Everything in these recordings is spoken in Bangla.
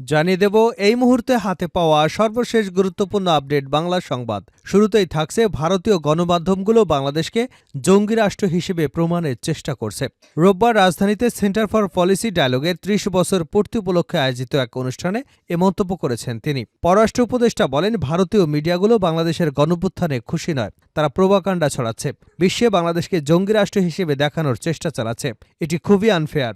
জানিয়ে দেব, এই মুহূর্তে হাতে পাওয়া সর্বশেষ গুরুত্বপূর্ণ আপডেট বাংলা সংবাদ। শুরুতেই থাকছে ভারতীয় গণমাধ্যমগুলো বাংলাদেশকে জঙ্গি রাষ্ট্র হিসেবে প্রমাণের চেষ্টা করছে। রোববার রাজধানীতে সেন্টার ফর পলিসি ডায়ালগের ত্রিশ বছর পূর্তি উপলক্ষে আয়োজিত এক অনুষ্ঠানে এ মন্তব্য করেছেন তিনি। পররাষ্ট্র উপদেষ্টা বলেন, ভারতীয় মিডিয়াগুলো বাংলাদেশের গণপুত্থানে খুশি নয়, তারা প্রবাকাণ্ডা ছড়াচ্ছে। বিশ্বে বাংলাদেশকে জঙ্গি রাষ্ট্র হিসেবে দেখানোর চেষ্টা চালাচ্ছে। এটি খুবই আনফেয়ার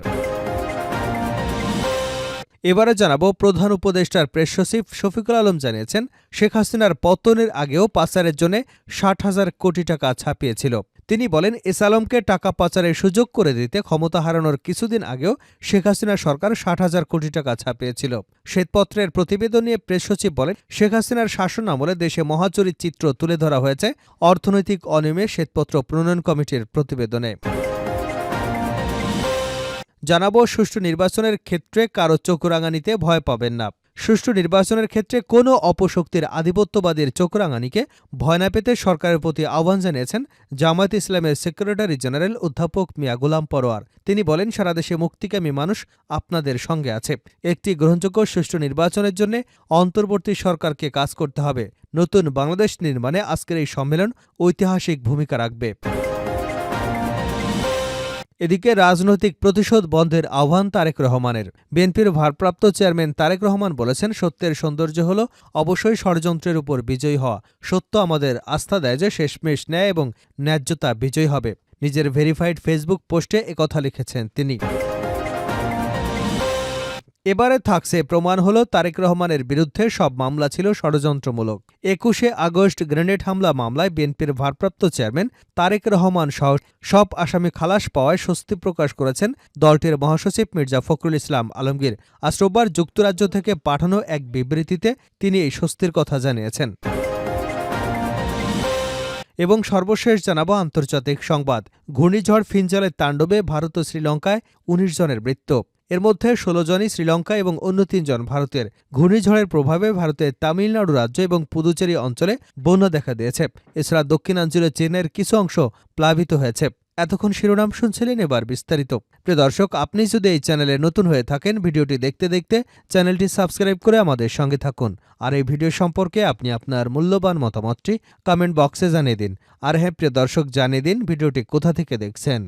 এবারে জানাব প্রধান উপদেষ্টার প্রেস সচিব শফিকুল আলম জানিয়েছেন, শেখ হাসিনার পতনের আগেও পাচারের জন্য ষাট হাজার কোটি টাকা ছাপিয়েছিল। তিনি বলেন, এস আলমকে টাকা পাচারের সুযোগ করে দিতে ক্ষমতা হারানোর কিছুদিন আগেও শেখ হাসিনা সরকার ষাট হাজার কোটি টাকা ছাপিয়েছিল। শ্বেতপত্রের প্রতিবেদন নিয়ে প্রেস সচিব বলেন, শেখ হাসিনার শাসন আমলে দেশে মহাচরিত চিত্র তুলে ধরা হয়েছে অর্থনৈতিক অনিয়মে শ্বেতপত্র প্রণয়ন কমিটির প্রতিবেদনে। জানাব, সুষ্ঠু নির্বাচনের ক্ষেত্রে কারও চোখ রাঙানিতে ভয় পাবেন না। সুষ্ঠু নির্বাচনের ক্ষেত্রে কোনো অপশক্তির আধিপত্যবাদীর চোখরাঙানিকে ভয় না পেতে সরকারের প্রতি আহ্বান জানিয়েছেন জামায়াত ইসলামের সেক্রেটারি জেনারেল অধ্যাপক মিয়া গোলাম পরোয়ার। তিনি বলেন, সারা দেশে মুক্তিকামী মানুষ আপনাদের সঙ্গে আছে। একটি গ্রহণযোগ্য সুষ্ঠু নির্বাচনের জন্য অন্তর্বর্তী সরকারকে কাজ করতে হবে। নতুন বাংলাদেশ নির্মাণে আজকের এই সম্মেলন ঐতিহাসিক ভূমিকা রাখবে। এদিকে রাজনৈতিক প্রতিশোধ বন্ধের আহ্বান তারেক রহমানের। বিএনপির ভারপ্রাপ্ত চেয়ারম্যান তারেক রহমান বলেছেন, সত্যের সৌন্দর্য হল অবশ্যই ষড়যন্ত্রের উপর বিজয়ী হওয়া। সত্য আমাদের আস্থা দেয় যে শেষমেশ ন্যায় এবং ন্যায্যতা বিজয়ী হবে। নিজের ভেরিফাইড ফেসবুক পোস্টে একথা লিখেছেন তিনি। এবারে থাকছে প্রমাণ হলো তারেক রহমানের বিরুদ্ধে সব মামলা ছিল ষড়যন্ত্রমূলক। একুশে আগস্ট গ্রেনেড হামলা মামলায় বিএনপির ভারপ্রাপ্ত চেয়ারম্যান তারেক রহমান সহ সব আসামি খালাস পাওয়ায় স্বস্তি প্রকাশ করেছেন দলটির মহাসচিব মির্জা ফখরুল ইসলাম আলমগীর। আজ রোববার যুক্তরাজ্য থেকে পাঠানো এক বিবৃতিতে তিনি এই স্বস্তির কথা জানিয়েছেন। এবং সর্বশেষ জানাব আন্তর্জাতিক সংবাদ। ঘূর্ণিঝড় ফিনজলের তাণ্ডবে ভারত ও শ্রীলঙ্কায় উনিশ জনের মৃত্যু। এর মধ্যে ষোলো জনই শ্রীলঙ্কা এবং অন্য তিনজন ভারতের। ঘূর্ণিঝড়ের প্রভাবে ভারতের তামিলনাড়ু রাজ্য এবং পুদুচেরি অঞ্চলে বন্যা দেখা দিয়েছে। এছাড়া দক্ষিণাঞ্চলে চেনের কিছু অংশ প্লাবিত হয়েছে। এতক্ষণ শিরোনাম শুনছিলেন এবার বিস্তারিত। প্রিয় দর্শক, আপনি যদি এই চ্যানেলে নতুন হয়ে থাকেন, ভিডিওটি দেখতে দেখতে চ্যানেলটি সাবস্ক্রাইব করে আমাদের সঙ্গে থাকুন। আর এই ভিডিও সম্পর্কে আপনি আপনার মূল্যবান মতামতটি কমেন্ট বক্সে জানিয়ে দিন। আর হ্যাঁ প্রিয় দর্শক, জানিয়ে দিন ভিডিওটি কোথা থেকে দেখছেন।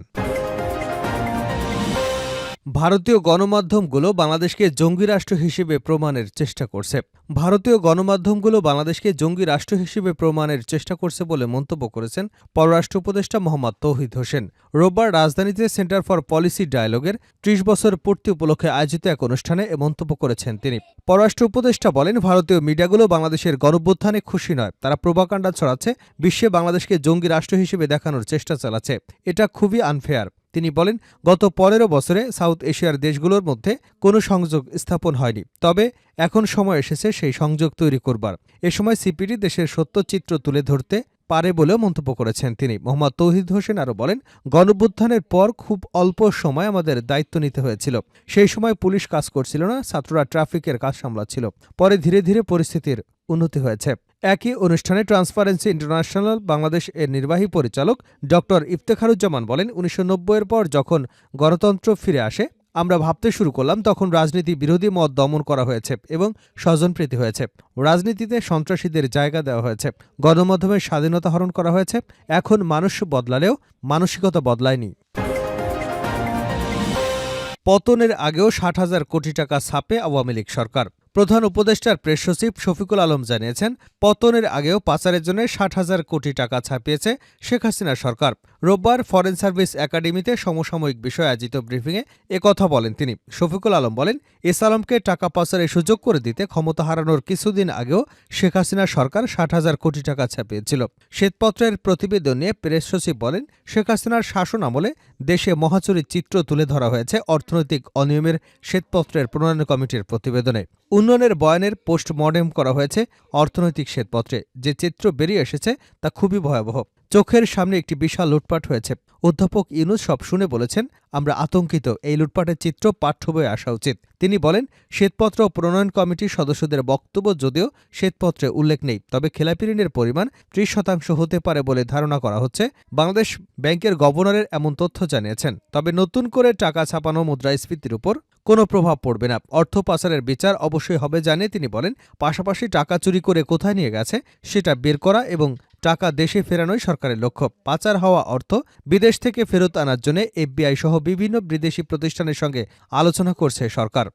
ভারতীয় গণমাধ্যমগুলো বাংলাদেশকে জঙ্গি রাষ্ট্র হিসেবে প্রমাণের চেষ্টা করছে। ভারতীয় গণমাধ্যমগুলো বাংলাদেশকে জঙ্গি রাষ্ট্র হিসেবে প্রমাণের চেষ্টা করছে বলে মন্তব্য করেছেন পররাষ্ট্র উপদেষ্টা মোহাম্মদ তৌহিদ হোসেন। রোববার রাজধানীতে সেন্টার ফর পলিসি ডায়ালগের ত্রিশ বছর পূর্তি উপলক্ষে আয়োজিত এক অনুষ্ঠানে এ মন্তব্য করেছেন তিনি। পররাষ্ট্র উপদেষ্টা বলেন, ভারতীয় মিডিয়াগুলো বাংলাদেশের গণভ্যুত্থানে খুশি নয়। তারা প্রভাকাণ্ডা ছড়াচ্ছে, বিশ্বে বাংলাদেশকে জঙ্গি রাষ্ট্র হিসেবে দেখানোর চেষ্টা চালাচ্ছে। এটা খুবই আনফেয়ার তিনি বলেন, গত পনেরো বছরে সাউথ এশিয়ার দেশগুলোর মধ্যে কোনো সংযোগ স্থাপন হয়নি। তবে এখন সময় এসেছে সেই সংযোগ তৈরি করবার। এ সময় সিপিডি দেশের সত্যচিত্র তুলে ধরতে পারে বলেও মন্তব্য করেছেন তিনি। মোহাম্মদ তৌহিদ হোসেন আরও বলেন গণভ্যুত্থানের পর খুব অল্প সময় আমাদের দায়িত্ব নিতে হয়েছিল। সেই সময় পুলিশ কাজ করছিল না, ছাত্ররা ট্রাফিকের কাজ সামলাচ্ছিল। পরে ধীরে ধীরে পরিস্থিতির উন্নতি হয়েছে। একই অনুষ্ঠানে ট্রান্সপারেন্সি ইন্টারন্যাশনাল বাংলাদেশ এর নির্বাহী পরিচালক ড ইফতেখারুজ্জামান বলেন, উনিশশো এর পর যখন গণতন্ত্র ফিরে আসে, আমরা ভাবতে শুরু করলাম তখন রাজনীতি বিরোধী মত দমন করা হয়েছে এবং স্বজনপ্রীতি হয়েছে। রাজনীতিতে সন্ত্রাসীদের জায়গা দেওয়া হয়েছে গণমাধ্যমের স্বাধীনতা হরণ করা হয়েছে, এখন মানুষ বদলালেও মানসিকতা বদলায়নি। পতনের আগেও ষাট হাজার কোটি টাকা ছাপে আওয়ামী লীগ সরকার। প্রধান উপদেষ্টার প্রেস সচিব শফিকুল আলম জানিয়েছেন, পতনের আগেও পাচারের জন্য ষাট হাজার কোটি টাকা ছাপিয়েছে শেখ হাসিনা সরকার। রোববার ফরেন সার্ভিস একাডেমিতে সমসাময়িক বিষয়ে আয়োজিত ব্রিফিংয়ে কথা বলেন তিনি। শফিকুল আলম বলেন এস আলমকে টাকা পাচারের সুযোগ করে দিতে ক্ষমতা হারানোর কিছুদিন আগেও শেখ হাসিনা সরকার ষাট হাজার কোটি টাকা ছাপিয়েছিল শ্বেতপত্রের প্রতিবেদন নিয়ে প্রেস সচিব বলেন, শেখ হাসিনার শাসন আমলে দেশে মহাচুরির চিত্র তুলে ধরা হয়েছে অর্থনৈতিক অনিয়মের শ্বেতপত্রের প্রণয়ন কমিটির প্রতিবেদনে। উন্নয়নের বয়ানের পোস্টমর্টেম করা হয়েছে অর্থনৈতিক শ্বেতপত্রে। যে চিত্র বেরিয়ে এসেছে তা খুবই ভয়াবহ। চোখের সামনে একটি বিশাল লুটপাট হয়েছে। অধ্যাপক ইউনুস সব শুনে বলেছেন, আমরা আতঙ্কিত, এই লুটপাটের চিত্র পাঠ্য বইয়ে আসা উচিত। তিনি বলেন, শ্বেতপত্র প্রণয়ন কমিটির সদস্যদের বক্তব্য যদিও শ্বেতপত্রে উল্লেখ নেই, তবে খেলাপি ঋণের পরিমাণ ত্রিশ শতাংশ হতে পারে বলে ধারণা করা হচ্ছে। বাংলাদেশ ব্যাংকের গভর্নরের এমন তথ্য জানিয়েছেন, তবে নতুন করে টাকা ছাপানো মুদ্রাস্ফীতির উপর কোনো প্রভাব পড়বে না। অর্থ পাচারের বিচার অবশ্যই হবে জানিয়ে তিনি বলেন, পাশাপাশি টাকা চুরি করে কোথায় নিয়ে গেছে সেটা বের করা এবং টাকা দেশে ফেরানোই সরকারের লক্ষ্য। পাচার হওয়া অর্থ বিদেশ থেকে ফেরত আনার জন্য এফবিআই সহ বিভিন্ন বিদেশি প্রতিষ্ঠানের সঙ্গে আলোচনা করছে সরকার।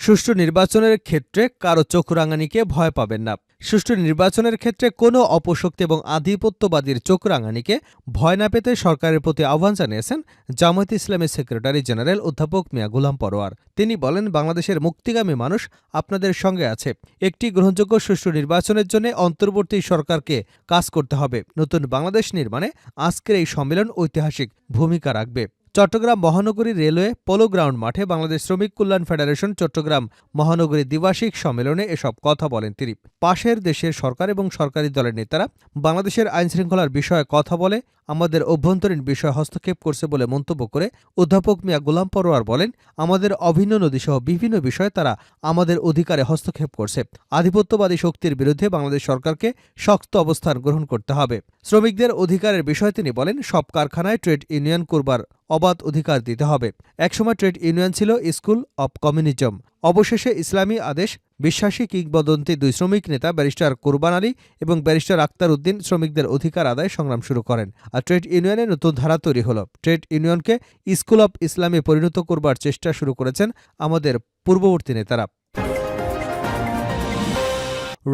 সুষ্ঠু নির্বাচনের ক্ষেত্রে কারও চোখ রাঙানিকে ভয় পাবেন না। সুষ্ঠু নির্বাচনের ক্ষেত্রে কোনো অপশক্তি এবং আধিপত্যবাদীর চোখ রাঙানিকে ভয় না পেতে সরকারের প্রতি আহ্বান জানিয়েছেন জামায়াত ইসলামের সেক্রেটারি জেনারেল অধ্যাপক মিয়া গুলাম পরোয়ার। তিনি বলেন, বাংলাদেশের মুক্তিগামী মানুষ আপনাদের সঙ্গে আছে। একটি গ্রহণযোগ্য সুষ্ঠু নির্বাচনের জন্য অন্তর্বর্তী সরকারকে কাজ করতে হবে। নতুন বাংলাদেশ নির্মাণে আজকের এই সম্মেলন ঐতিহাসিক ভূমিকা রাখবে। চট্টগ্রাম মহানগরী রেলওয়ে পোলো গ্রাউন্ড মাঠে বাংলাদেশ শ্রমিক কল্যাণ ফেডারেশন চট্টগ্রাম মহানগরী দ্বিবার্ষিক সম্মেলনে এসব কথা বলেন তিনি। পাশের দেশের সরকার এবং সরকারি দলের নেতারা বাংলাদেশের আইনশৃঙ্খলার বিষয়ে কথা বলে আমাদের অভ্যন্তরীণ বিষয়ে হস্তক্ষেপ করছে বলে মন্তব্য করে অধ্যাপক মিয়া গোলাম পরোয়ার বলেন, আমাদের অভিন্ন নদীসহ বিভিন্ন বিষয়ে তারা আমাদের অধিকারে হস্তক্ষেপ করছে। আধিপত্যবাদী শক্তির বিরুদ্ধে বাংলাদেশ সরকারকে শক্ত অবস্থান গ্রহণ করতে হবে। শ্রমিকদের অধিকারের বিষয়ে তিনি বলেন, সব কারখানায় ট্রেড ইউনিয়ন করবার অবাধ অধিকার দিতে হবে। একসময় ট্রেড ইউনিয়ন ছিল স্কুল অব কমিউনিজম। অবশেষে ইসলামী আদেশ, বিশ্বাসী কিংবদন্তি দুই শ্রমিক নেতা ব্যারিস্টার কোরবান আলী এবং ব্যারিস্টার আক্তার উদ্দিন শ্রমিকদের অধিকার আদায় সংগ্রাম শুরু করেন আর ট্রেড ইউনিয়নে নতুন ধারা তৈরি হল। ট্রেড ইউনিয়নকে স্কুল অব ইসলামে পরিণত করবার চেষ্টা শুরু করেছেন আমাদের পূর্ববর্তী নেতারা।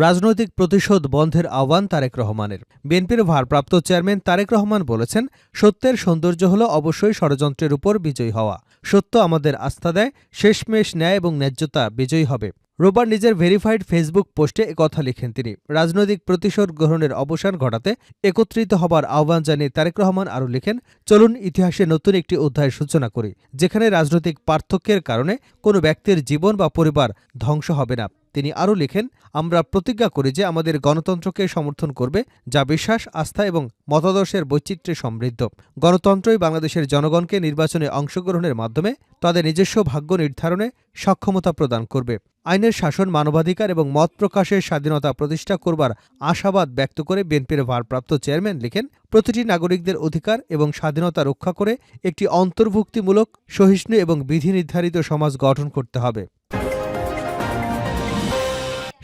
রাজনৈতিক প্রতিশোধ বন্ধের আহ্বান তারেক রহমানের। বিএনপির ভারপ্রাপ্ত চেয়ারম্যান তারেক রহমান বলেছেন, সত্যের সৌন্দর্য হল অবশ্যই ষড়যন্ত্রের উপর বিজয়ী হওয়া। সত্য আমাদের আস্থা দেয়, শেষমেশ ন্যায় এবং ন্যায্যতা বিজয়ী হবে। রোববার নিজের ভেরিফাইড ফেসবুক পোস্টে কথা লিখেন তিনি। রাজনৈতিক প্রতিশোধ গ্রহণের অবসান ঘটাতে একত্রিত হবার আহ্বান জানিয়ে তারেক রহমান আরও লিখেন, চলুন ইতিহাসে নতুন একটি অধ্যায়ের সূচনা করি, যেখানে রাজনৈতিক পার্থক্যের কারণে কোনো ব্যক্তির জীবন বা পরিবার ধ্বংস হবে না। তিনি আরও লেখেন, আমরা প্রতিজ্ঞা করি যে আমাদের গণতন্ত্রকে সমর্থন করবে যা বিশ্বাস, আস্থা এবং মতাদর্শের বৈচিত্র্যে সমৃদ্ধ। গণতন্ত্রই বাংলাদেশের জনগণকে নির্বাচনে অংশগ্রহণের মাধ্যমে তাদের নিজস্ব ভাগ্য নির্ধারণে সক্ষমতা প্রদান করবে। আইনের শাসন, মানবাধিকার এবং মত প্রকাশের স্বাধীনতা প্রতিষ্ঠা করবার আশাবাদ ব্যক্ত করে বিএনপির ভারপ্রাপ্ত চেয়ারম্যান লিখেন, প্রতিটি নাগরিকদের অধিকার এবং স্বাধীনতা রক্ষা করে একটি অন্তর্ভুক্তিমূলক, সহিষ্ণু এবং বিধি নির্ধারিত সমাজ গঠন করতে হবে।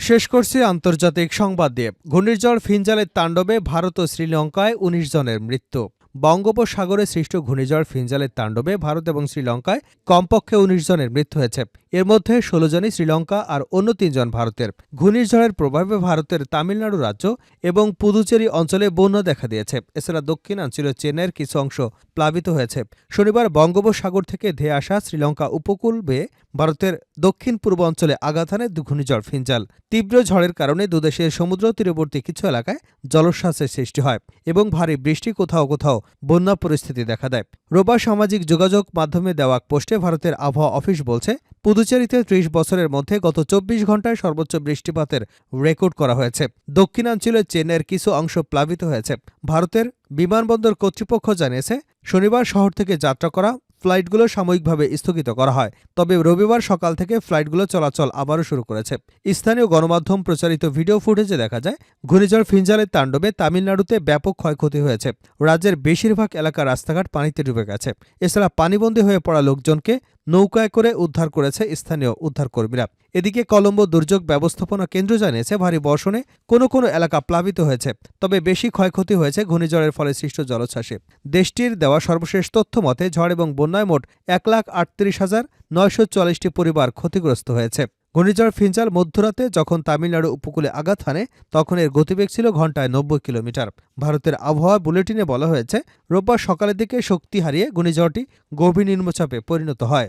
শেষ করছি আন্তর্জাতিক সংবাদ দিয়ে। ঘূর্ণিঝড় ফিনজালের তাণ্ডবে ভারত ও শ্রীলঙ্কায় উনিশ জনের মৃত্যু। বঙ্গোপসাগরে সৃষ্ট ঘূর্ণিঝড় ফিনজালের তাণ্ডবে ভারত এবং শ্রীলঙ্কায় কমপক্ষে উনিশ জনের মৃত্যু হয়েছে। এর মধ্যে ষোলো জনই শ্রীলঙ্কা আর অন্য তিনজন ভারতের। ঘূর্ণিঝড়ের প্রভাবে ভারতের তামিলনাড়ু রাজ্য এবং পুদুচেরি অঞ্চলে বন্যা দেখা দিয়েছে। এছাড়া দক্ষিণাঞ্চলীয় চেন্নাইয়ের কিছু অংশ প্লাবিত হয়েছে। শনিবার বঙ্গোপসাগর থেকে ধেয়ে আসা শ্রীলঙ্কা উপকূল বেয়ে ভারতের দক্ষিণ পূর্ব অঞ্চলে আঘাত হানে ঘূর্ণিঝড় ফিনজাল। তীব্র ঝড়ের কারণে দুদেশের সমুদ্র তীরবর্তী কিছু এলাকায় জলোচ্ছ্বাসের সৃষ্টি হয় এবং ভারী বৃষ্টি কোথাও কোথাও বন্যা পরিস্থিতি দেখা দেয়। রোববার সামাজিক যোগাযোগ মাধ্যমে দেওয়া পোস্টে ভারতের আবহাওয়া অফিস বলছে, পুদুচেরিতে ত্রিশ বছরের মধ্যে গত চব্বিশ ঘন্টায় সর্বোচ্চ বৃষ্টিপাতের রেকর্ড করা হয়েছে। দক্ষিণাঞ্চলের চেন্নাইয়ের কিছু অংশ প্লাবিত হয়েছে। ভারতের বিমানবন্দর কর্তৃপক্ষ জানিয়েছে, শনিবার শহর থেকে যাত্রা করা ফ্লাইটগুলো সাময়িকভাবে স্থগিত করা হয়। তবে রবিবার সকাল থেকে ফ্লাইটগুলো চলাচল আবারও শুরু করেছে। স্থানীয় গণমাধ্যম প্রচারিত ভিডিও ফুটেজে দেখা যায়, ঘূর্ণিঝড় ফিঞ্জালের তাণ্ডবে তামিলনাড়ুতে ব্যাপক ক্ষয়ক্ষতি হয়েছে। রাজ্যের বেশিরভাগ এলাকার রাস্তাঘাট পানিতে ডুবে গেছে। এছাড়া পানিবন্দী হয়ে পড়া লোকজনকে নৌকায় করে উদ্ধার করেছে স্থানীয় উদ্ধারকর্মীরা। এদিকে কলম্বো দুর্যোগ ব্যবস্থাপনা কেন্দ্র জানিয়েছে, ভারী বর্ষণে কোনো কোনো এলাকা প্লাবিত হয়েছে, তবে বেশি ক্ষয়ক্ষতি হয়েছে ঘূর্ণিঝড়ের ফলে সৃষ্ট জলোচ্ছ্বাসে। দেশটির দেওয়া সর্বশেষ তথ্য মতে, ঝড় এবং বন্যায় মোট এক লাখ আটত্রিশ হাজার নয়শো চল্লিশটি পরিবার ক্ষতিগ্রস্ত হয়েছে। ঘূর্ণিঝড় ফিঞ্চাল মধ্যরাতে যখন তামিলনাড়ু উপকূলে আঘাত হানে, তখন এর গতিবেগ ছিল ঘন্টায় নব্বই কিলোমিটার। ভারতের আবহাওয়া বুলেটিনে বলা হয়েছে, রোববার সকালের দিকে শক্তি হারিয়ে ঘূর্ণিঝড়টি গভীর নিম্নচাপে পরিণত হয়।